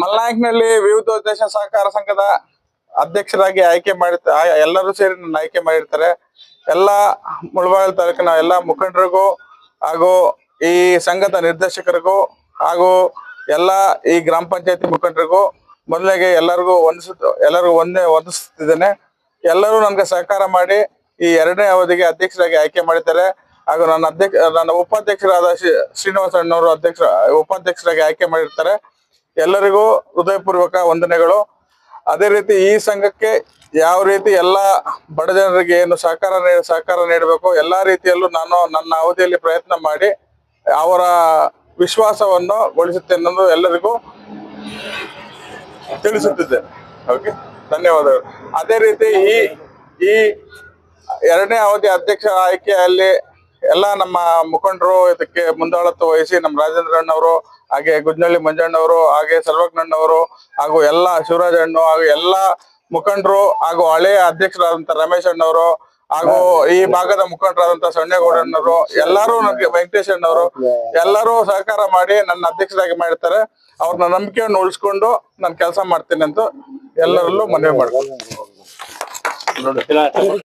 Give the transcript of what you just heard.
ಮಲ್ನಾಯಕ್ನಲ್ಲಿ ವಿವಿಧ ಉದ್ದೇಶ ಸಹಕಾರ ಸಂಘದ ಅಧ್ಯಕ್ಷರಾಗಿ ಆಯ್ಕೆ ಮಾಡಿರ್ತಾರೆ ಎಲ್ಲರೂ ಸೇರಿ ನನ್ನ ಆಯ್ಕೆ ಮಾಡಿರ್ತಾರೆ. ಎಲ್ಲ ಮುಳಬಾಗಿಲು ತಾಲೂಕಿನ ಎಲ್ಲ ಮುಖಂಡರಿಗೂ ಹಾಗೂ ಈ ಸಂಘದ ನಿರ್ದೇಶಕರಿಗೂ ಹಾಗೂ ಎಲ್ಲ ಈ ಗ್ರಾಮ ಪಂಚಾಯತಿ ಮುಖಂಡರಿಗೂ ಮೊದಲಿಗೆ ಎಲ್ಲರಿಗೂ ವಂದಿಸುತ್ತ ಎಲ್ಲರಿಗೂ ಒಂದೇ ವಂದಿಸುತ್ತಿದ್ದೇನೆ. ಎಲ್ಲರೂ ನನಗೆ ಸಹಕಾರ ಮಾಡಿ ಈ ಎರಡನೇ ಅವಧಿಗೆ ಅಧ್ಯಕ್ಷರಾಗಿ ಆಯ್ಕೆ ಮಾಡಿದ್ದಾರೆ. ಹಾಗೂ ನನ್ನ ಅಧ್ಯಕ್ಷ ನನ್ನ ಉಪಾಧ್ಯಕ್ಷರಾದ ಶ್ರೀ- ಶ್ರೀನಿವಾಸ ಅಣ್ಣವರು ಅಧ್ಯಕ್ಷ ಉಪಾಧ್ಯಕ್ಷರಾಗಿ ಆಯ್ಕೆ ಮಾಡಿರ್ತಾರೆ. ಎಲ್ಲರಿಗೂ ಹೃದಯಪೂರ್ವಕ ವಂದನೆಗಳು. ಅದೇ ರೀತಿ ಈ ಸಂಘಕ್ಕೆ ಯಾವ ರೀತಿ ಎಲ್ಲ ಬಡ ಜನರಿಗೆ ಏನು ಸಹಕಾರ ಸಹಕಾರ ನೀಡಬೇಕು, ಎಲ್ಲ ರೀತಿಯಲ್ಲೂ ನಾನು ನನ್ನ ಅವಧಿಯಲ್ಲಿ ಪ್ರಯತ್ನ ಮಾಡಿ ಅವರ ವಿಶ್ವಾಸವನ್ನು ಗೊಳಿಸುತ್ತೇನೆ ಅನ್ನೋದು ಎಲ್ಲರಿಗೂ ತಿಳಿಸುತ್ತಿದ್ದೆ. ಓಕೆ ಧನ್ಯವಾದಗಳು. ಅದೇ ರೀತಿ ಈ ಈ ಎರಡನೇ ಅವಧಿ ಅಧ್ಯಕ್ಷರ ಆಯ್ಕೆಯಲ್ಲಿ ಎಲ್ಲ ನಮ್ಮ ಮುಖಂಡರು ಇದಕ್ಕೆ ಮುಂದಾಳತ್ವ ವಹಿಸಿ ನಮ್ಮ ರಾಜೇಂದ್ರ ಅಣ್ಣವರು, ಹಾಗೆ ಗುಜ್ನಳ್ಳಿ ಮಂಜಣ್ಣವರು ಹಾಗೆ ಸರ್ವಜ್ಞಣ್ಣವರು ಹಾಗೂ ಎಲ್ಲ ಶಿವರಾಜ್ ಅಣ್ಣು, ಹಾಗೂ ಎಲ್ಲ ಮುಖಂಡರು, ಹಾಗೂ ಹಳೆಯ ಅಧ್ಯಕ್ಷರಾದಂತ ರಮೇಶ್ ಅಣ್ಣವರು, ಹಾಗೂ ಈ ಭಾಗದ ಮುಖಂಡರಾದಂತ ಸಣ್ಣೇಗೌಡಣ್ಣವರು ಎಲ್ಲರೂ ನನಗೆ ವೆಂಕಟೇಶ್ ಅಣ್ಣವರು, ಎಲ್ಲರೂ ಸಹಕಾರ ಮಾಡಿ ನನ್ನ ಅಧ್ಯಕ್ಷರಾಗಿ ಮಾಡಿರ್ತಾರೆ. ಅವ್ರನ್ನ ನಂಬಿಕೆಯನ್ನು ಉಳಿಸ್ಕೊಂಡು ನಾನು ಕೆಲಸ ಮಾಡ್ತೀನಿ ಅಂತ ಎಲ್ಲರಲ್ಲೂ ಮನವಿ ಮಾಡ್ತೀನಿ